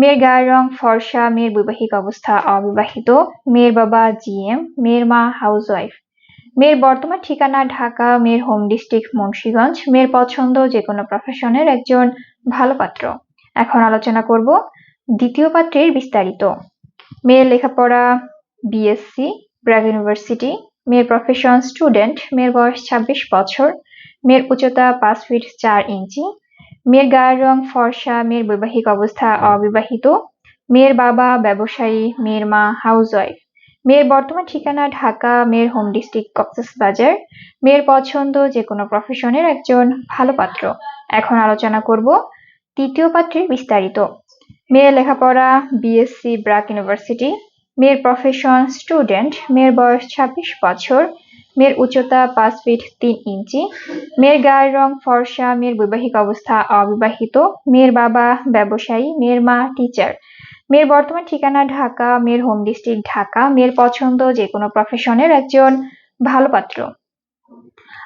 মেয়ের গায়ের রং ফর্সা, মেয়ের বৈবাহিক অবস্থা অবিবাহিত, মেয়ের বাবা জিএম, মেয়ের মা হাউসওয়াইফ। মেয়ের বর্তমান ঠিকানা ঢাকা, মেয়ের হোম ডিস্ট্রিক্ট মুন্সীগঞ্জ, মেয়ের পছন্দ যে কোনো প্রফেশনের একজন ভালো পাত্র। এখন আলোচনা করব দ্বিতীয় পাত্রের বিস্তারিত। মেয়ের লেখাপড়া বিএসসি ব্র্যাক ইউনিভার্সিটি মেয়ের প্রফেশন স্টুডেন্ট মেয়ের বয়স ছাব্বিশ বছর, মেয়ের উচ্চতা পাঁচ ফিট চার ইঞ্চি মেয়ের গায়ের রং ফর্সা মেয়ের বৈবাহিক অবস্থা অবিবাহিত মেয়ের বাবা ব্যবসায়ী মেয়ের মা হাউস ওয়াইফ মেয়ের বর্তমান ঠিকানা ঢাকা মেয়ের হোম ডিস্ট্রিক্ট কক্সবাজার মেয়ের পছন্দ যে কোনো প্রফেশনের একজন ভালো পাত্র। এখন আলোচনা করব তৃতীয় পাত্রের বিস্তারিত। মেয়ের লেখাপড়া বিএসসি ব্রাক ইউনিভার্সিটি মেয়ের প্রফেশন স্টুডেন্ট মেয়ের বয়স ছাব্বিশ বছর মেয়ের উচ্চতা পাঁচ ফিট তিন ইঞ্চি, মেয়ের গায়ের রং ফর্সা, মেয়ের বৈবাহিক অবস্থা অবিবাহিত, মেয়ের বাবা ব্যবসায়ী, মেয়ের মা টিচার মেয়ের বর্তমান ঠিকানা ঢাকা, মেয়ের হোম ডিস্ট্রিক্ট ঢাকা, মেয়ের পছন্দ যে কোনো প্রফেশনের একজন ভালো পাত্র।